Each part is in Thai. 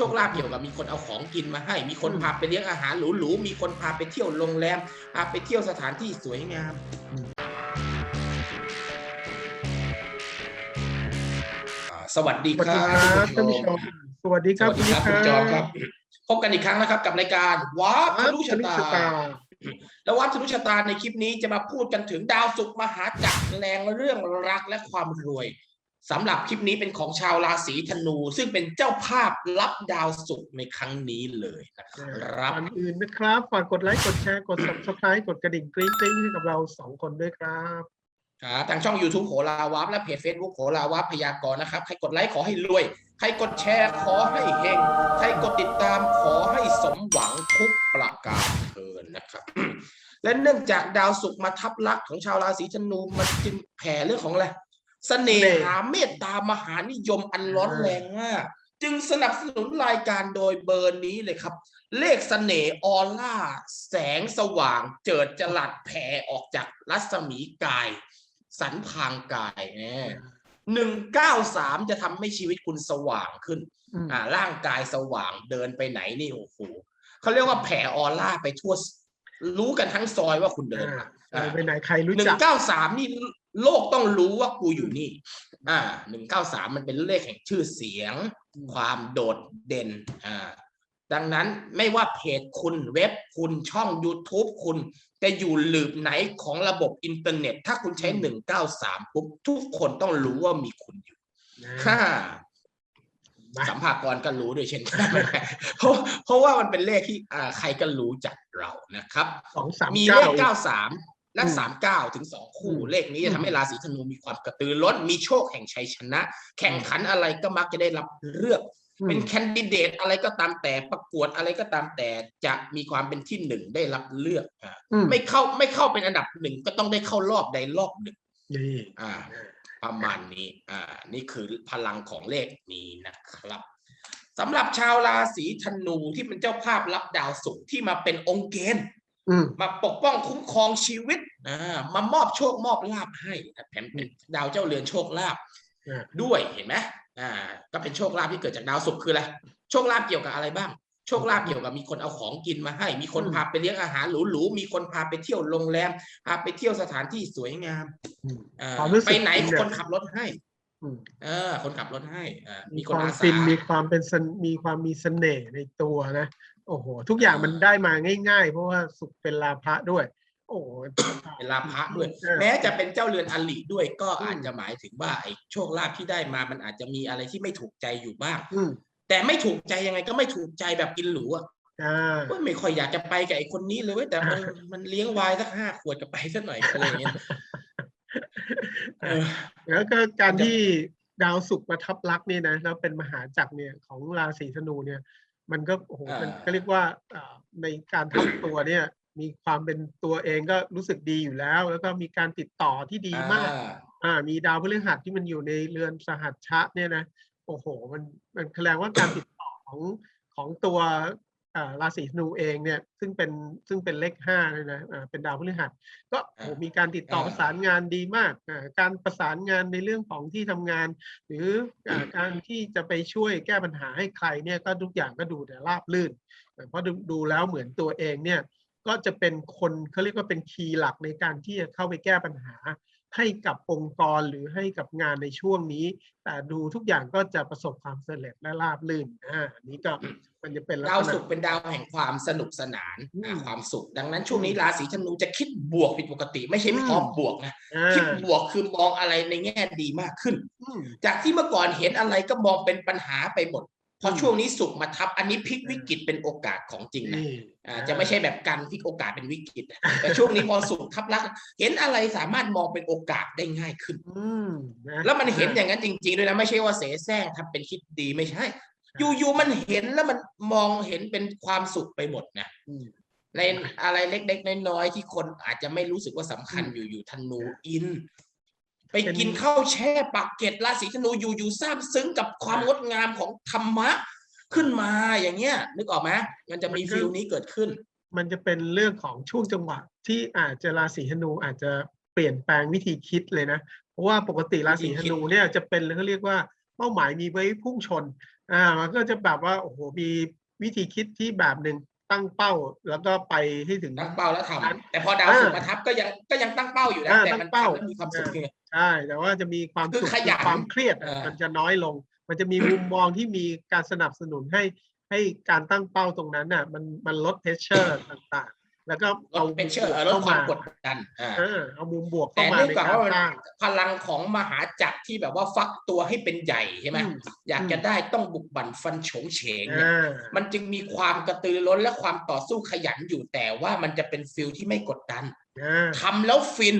โชคลาภเกี่ยวกับมีคนเอาของกินมาให้ มีคนพาไปเลี้ยงอาหารหรูๆมีคนพาไปเที่ยวโรงแรมพาไปเที่ยวสถานที่สวยงามอ่าสวัสดีสวัสคดีรับครับท่าท่านนผู้ผู้ชชมมสวัสดีสครับวัสดีครับคุณจอมครับ พบกันอีกครั้งนะครับกับรายการว้าร์ปทะลุชะตา แล้ววัดทะลุชะตาในคลิปนี้จะมาพูดกันถึงดาวศุกร์มหาจักรแรงเรื่องรักและความรวย สำหรับคลิปนี้เป็นของชาวราศีธนู ซึ่งเป็นเจ้าภาพรับดาวศุกร์ในครั้งนี้เลยนะครับก่อนอื่นนะครับฝากกดไลค์กดแชร์กด subscribe กดกระดิ่งกริ๊งกริ๊งให้กับเราสองคนด้วยครับครับทางช่อง YouTube โหราวับและเพจ Facebook โหราวับพยากรณ์นะครับ ใครกดไลค์ขอให้รวย ใครกดแชร์ขอให้เฮงใครกดติดตามขอให้สมหวังทุกประการเทินนะครับ และเนื่องจากดาวศุกร์มาทับลักษณ์ของชาวราศีธนูมันจึงแผ่เรื่องของอะไร เสน่หาเมตตามหานิยมอันร้อนแรงมากจึงสนับสนุนรายการโดยเบอร์นี้เลยครับ เลขเสน่ห์ออร่า แสงสว่าง เจิดจรัสแผ่ออกจากรัศมีกาย สันพางกายหนึ่งเก้าสามจะทำให้ชีวิตคุณสว่างขึ้นอืมอ่า ร่างกายสว่างเดินไปไหนนี่โอ้โหเขาเรียกว่าแผ่ออร่าไปทั่ว รู้กันทั้งซอยว่าคุณเดินมาอ่าไปไหนใครรู้หนึ่จังกเก้าสามนี่ โลกต้องรู้ว่ากูอยู่นี่ อ่าหนึ่งเก้าสามมันเป็นเลขแห่งชื่อเสียงอืมความโดดเด่น อ่า ดังนั้นไม่ว่าเพจคุณเว็บคุณช่อง YouTube คุณจะอยู่หลืบไหนของระบบอินเทอร์เน็ต ถ้าคุณใช้หนึ่งเก้าสามปุ๊บทุกคนต้องรู้ว่ามีคุณอยู่ค่ะมาสัมภากรก็รู้ด้วยเช่นกันเพราะเพราะว่ามันเป็นเลขที่อ่าใครก็รู้จักเรานะครับสองสามมีเก้าเลขเก้าสาม และอืมสามเก้าถึงสองคู่อืมเลขนี้จะทำให้ราศีธนูมีความกระตือร้นมีโชคแห่งชัยชนะ แข่งขันอะไรก็มักจะได้รับเลือก เป็นแคนดิเดตอะไรก็ตามแต่ประกวดอะไรก็ตามแต่จะมีความเป็นที่หนึ่งได้รับเลือกอ่าอืมไม่เข้าไม่เข้าเป็นอันดับหนึ่งก็ต้องได้เข้ารอบใดรอบหนึ่งนี่อ่า ประมาณนี้ อ่า นี่คือพลังของเลขนี้นะครับสำหรับชาวราศีธนูที่เป็นเจ้าภาพรับดาวศุกร์ที่มาเป็นองค์เกณฑ์อืมมาปกป้องคุ้มครองชีวิตอ่า มามอบโชคมอบลาภให้แถมเป็นดาวเจ้าเรือนโชคลาภอ่าด้วยเห็นไหมอ่า ก็เป็นโชคลาภที่เกิดจากดาวศุกร์คืออะไรโชคลาภเกี่ยวกับอะไรบ้าง โชคลาภเกี่ยวกับมีคนเอาของกินมาให้ มีคนพาไปเลี้ยงอาหารหรูๆมีคนพาไปเที่ยวโรงแรมพาไปเที่ยวสถานที่สวยงามอืมอ่าความรู้สึกไปไหนจริงเนี่ยคนขับรถให้อืมเออ คนขับรถให้อ่ามีมีคคนวามอาสาฟินมีความเป็นเสนมีความมีเสน่ห์ในตัวนะโอ้โห ทุกอย่างมันได้มาง่าย ๆ เพราะว่าสุขเป็นลาภะด้วย โอ้โหเป็นลาภะด้วยเออแม้จะเป็นเจ้าเรือนอลิด้วยก็อืมอาจจะหมายถึงว่าไอ้โชคลาภที่ได้มามันอาจจะมีอะไรที่ไม่ถูกใจอยู่บ้างอืมแต่ไม่ถูกใจยังไงก็ไม่ถูกใจแบบกินหรูอะอ่าเว้ยไม่ค่อยอยากจะไปกับไอ้คนนี้เลยเว้ยแต่มันอ่ามันเลี้ยงวายสักห้าขวดก็ไปสักหน่อยอะไรอย่างเงี้ยเออแล้วก็การมันจะที่ดาวศุกร์มาทับลักษณ์เนี่ยนะแล้วเป็นมหาจักรเนี่ยของราศีธนูเนี่ย มันก็โอ้โหมันก็เรียกว่าอ่าในการทับตัวเนี่ย มีความเป็นตัวเองก็รู้สึกดีอยู่แล้ว แล้วก็มีการติดต่อที่ดีมาก อ่าอ่ามีดาวพฤหัสที่มันอยู่ในเรือนสหัชชะเนี่ยนะโอ้โห มันมันแสดงว่าการติดต่อของของตัวอ่าราศีธนูเองเนี่ยซึ่งเป็นซึ่งเป็นเลขห้าเลยนะอ่าเป็นดาวพฤหัส ก็โอ้โหอ่ามีมีการติดต่ออ่าประสานงานดีมากอ่าการประสานงานในเรื่องของที่ทำงาน หรืออ่าการที่จะไปช่วยแก้ปัญหาให้ใครเนี่ยก็ทุกอย่างก็ดูแต่ราบรื่นอ่าเพราะดูดูแล้วเหมือนตัวเองเนี่ย ก็จะเป็นคนเขาเรียกว่าเป็นคีย์หลักในการที่จะเข้าไปแก้ปัญหา ให้กับองค์กรหรือให้กับงานในช่วงนี้ แต่ดูทุกอย่างก็จะประสบความสำเร็จและราบรื่นอ่าอันนี้ก็มันจะเป็นลักดาวษณะศุกร์เป็นดาวแห่งความสนุกสนานอืมอ่าความสุข ดังนั้นช่วงนี้ราศีธนูจะคิดบวกผิดปกติ ไม่ใช่พร้อมบวกนะอ่าคิดบวกคือมองอะไรในแง่ดีมากขึ้นอืมจากที่เมื่อก่อนเห็นอะไรก็มองเป็นปัญหาไปหมด พออมช่วงนี้สุกร์มาทับอันนี้พลิกวิกฤตเป็นโอกาสของจริงนะนี่อ่าจะไม่ใช่แบบกันพลิกโอกาสเป็นวิกฤตนะแต่ช่วงนี้พอสุกร์ทับลักษณ์เห็นอะไรสามารถมองเป็นโอกาสได้ง่ายขึ้นอืมนะแล้วมันเห็นอย่างนั้นจริง ๆ ด้วยนะไม่ใช่ว่าเสแสร้งทำเป็นคิดดีไม่ใช่ อยู่ๆมันเห็นแล้วมันมองเห็นเป็นความสุขไปหมดนะอืมในอะไรเล็กๆน้อยๆที่คนอาจจะไม่รู้สึกว่าสำคัญอืมอยู่ๆธนูอิน ไปเป็นกินข้าวแช่ปากเกร็ดราศีธนูอยู่ๆซาบซึ้งกับความงดงามของธรรมะขึ้นมาอย่างเงี้ย นึกออกไหมมันจะมีฟิลนี้เกิดขึ้น มันจะเป็นเรื่องของช่วงจังหวะที่อาจจะราศีธนูอาจจะเปลี่ยนแปลงวิธีคิดเลยนะ เพราะว่าปกติราศีธนูเนี่ยจะเป็นเขาเรียกว่าเป้าหมายมีไว้พุ่งชนอ่ามันก็จะแบบว่าโอ้โหมีวิธีคิดที่แบบหนึ่ง ตั้งเป้าแล้วก็ไปให้ถึง ตั้งเป้าแล้วทำอันแต่พอดาวศุกร์อ่ามมาทับก็ยังก็ยังตั้งเป้าอยู่นะอ่าแต่ตั้มันงเป้าทำแล้วมีความสุขไงใช่แต่ว่าจะมีความคือสุขขยันความเครียดเออมันจะน้อยลง มันจะมีมุมมองที่มีการสนับสนุนให้ให้การตั้งเป้าตรงนั้นน่ะมันมันลดเพชเชอร์ต่างๆ แล้วก็ลเอาดมุมเป็นเชื่อบวกลดเข้าความมากดดันอ่าเออเอามุมบวกแต่เข้ามาเนื่องในจากการว่ามันสร้างพลังของมหาจักรที่แบบว่าฟักตัวให้เป็นใหญ่ใช่ไหมอืมอยากจะได้ต้องบุกบั่นฟันโฉงเฉงเนี่ยอ่ามันจึงมีความกระตือรือร้นและความต่อสู้ขยันอยู่แต่ว่ามันจะเป็นฟิลที่ไม่กดดันอ่าทำแล้วฟิน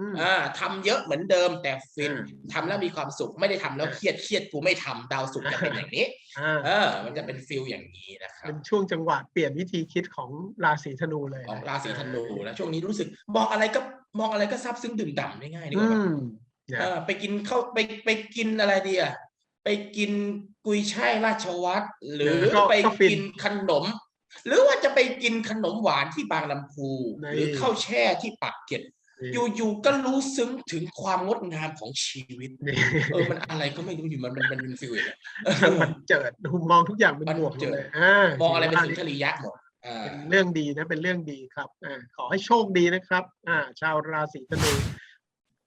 อืมอ่าทำเยอะเหมือนเดิมแต่ฟินอ่าทำแล้วมีความสุขไม่ได้ทำแล้วเครียดเครียดกูไม่ทำดาวสุกร์จะเป็นอย่างนี้อ่าเออ มันจะเป็นฟิลอย่างนี้นะครับเป็นช่วงจังหวะเปลี่ยนวิธีคิดของราศีธนูเลยของนะราศีธนูนะช่วงนี้รู้สึกมองอะไรก็มองอะไรก็ซาบซึ้งดื่มด่ำง่ายๆดีกอืว่ามเนี่ยเออไปกินข้าวไปไปกินอะไรดีอะไปกินกุยช่ายราชวัตรหรือไปกินขนม หรือว่าจะไปกินขนมหวานที่บางลำพู หรือข้าวแช่ที่ปากเกร็ด อยู่ๆก็รู้ซึ้งถึงความงดงามของชีวิตนี่เออมันอะไรก็ไม่รู้อยู่มันมันมันเป็นฟิลอย่างเงี้ยมันเจิดมุมมองทุกอย่างเป็นบวกหมดเลยอ่ามองอะไรเป็นถืสุนว่าทรียะหมดอ่าเป็นเรื่องดีนะเป็นเรื่องดีครับอ่าขอให้โชคดีนะครับ อ่า ชาวราศีธนู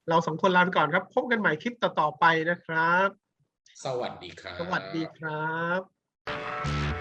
เราสองคนลาไปก่อนครับ พบกันใหม่คลิปต่อๆไปนะครับ สวัสดีครับ สวัสดีครับ